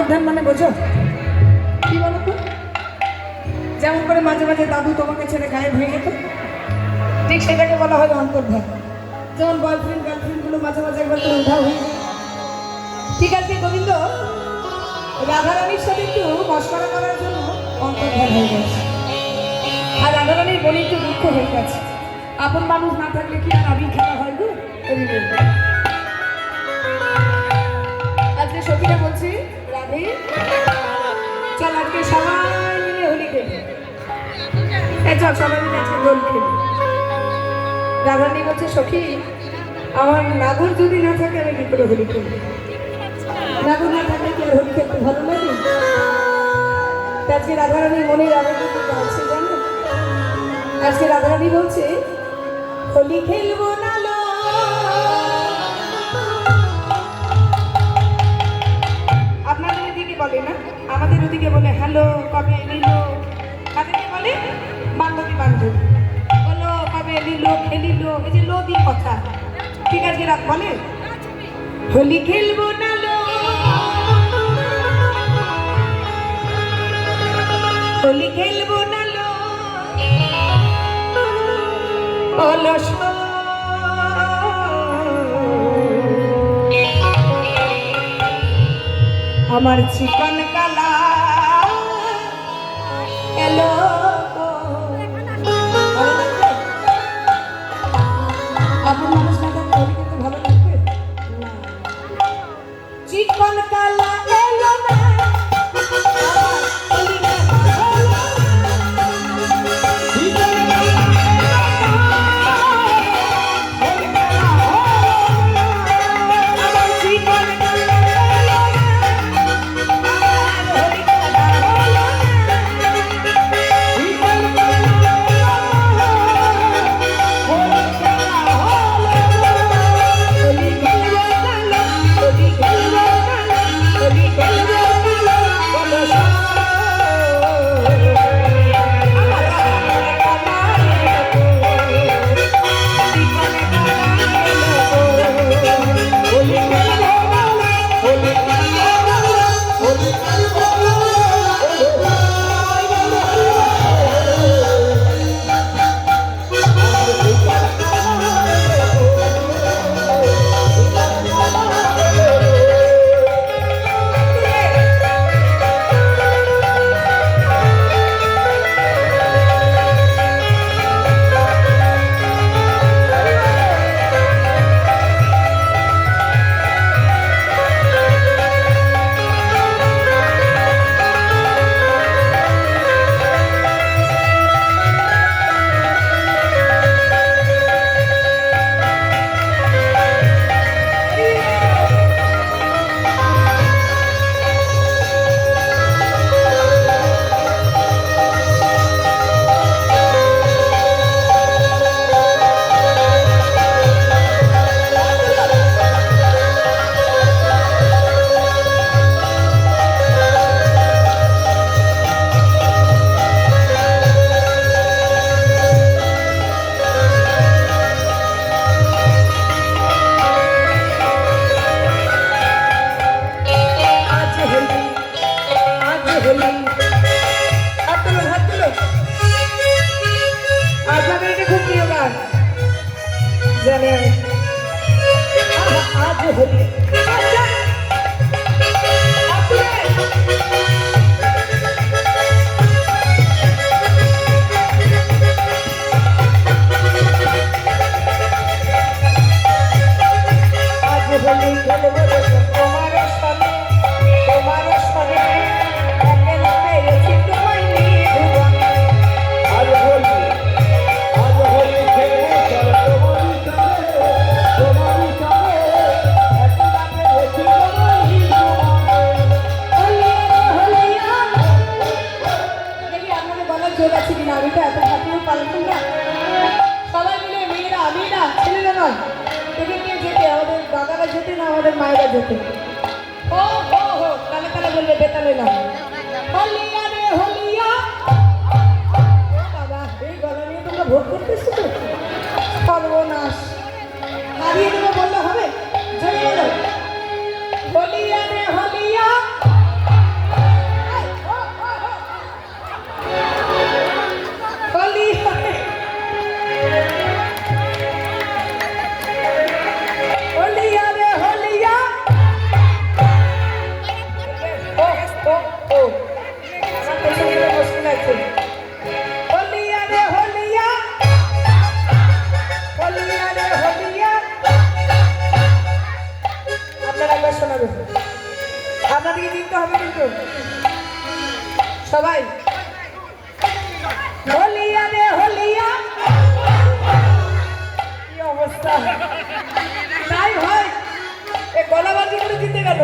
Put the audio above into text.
অন্তর্ধান মানে বোঝো? কি বলো তো যেমন করে মাঝে মাঝে দাদু তোমাকে ছেড়ে গায়েব হয়ে যেত ঠিক সেটাকে বলা হয় অন্তর্ধান। যেমন বয়ফ্রেন্ড গার্লফ্রেন্ডগুলো মাঝে মাঝে একবার করে উধাও হয়ে ঠিক আছে গোবিন্দ রাধারানীর সাথে একটু মস্করা করার জন্য অন্তর্ধান হয়ে গেছে। আর রাধারানীর বলে একটু দুঃখ হয়ে গেছে। আপন মানুষ না থাকলে কি আর আমি খেলা হয় গো। আজকে সখীরা বলছি চল আজকে হোলি চল সবাই রাধারানী বলছে, সখী, আমার নাগর যদি না থাকে, আমি কি করে হোলি খেলি নাগর না থাকলে কি হোলি খেলতে ভালো লাগে? আজকে কিন্তু আছে জানো? আজকে রাধারানী বলছে, হোলি খেলব না ওদিকে বলে, হ্যালো, কবে এলিলো? তাদেরকে বলে বান্ধবী বান্ধবী বলো, কবে এলিলো, খেলিলো? এই যে লোদি কথা। ঠিক আছে রাত বলে। হোলি খেলব না লো। হোলি খেলব না লো। অলস আমার চিকন জানি আমি আহা, আজ হোলি আচ্ছা। হাত তুলে। আজ cállate. তাই হয়। এ গলা বাজি করে জিতে গেল।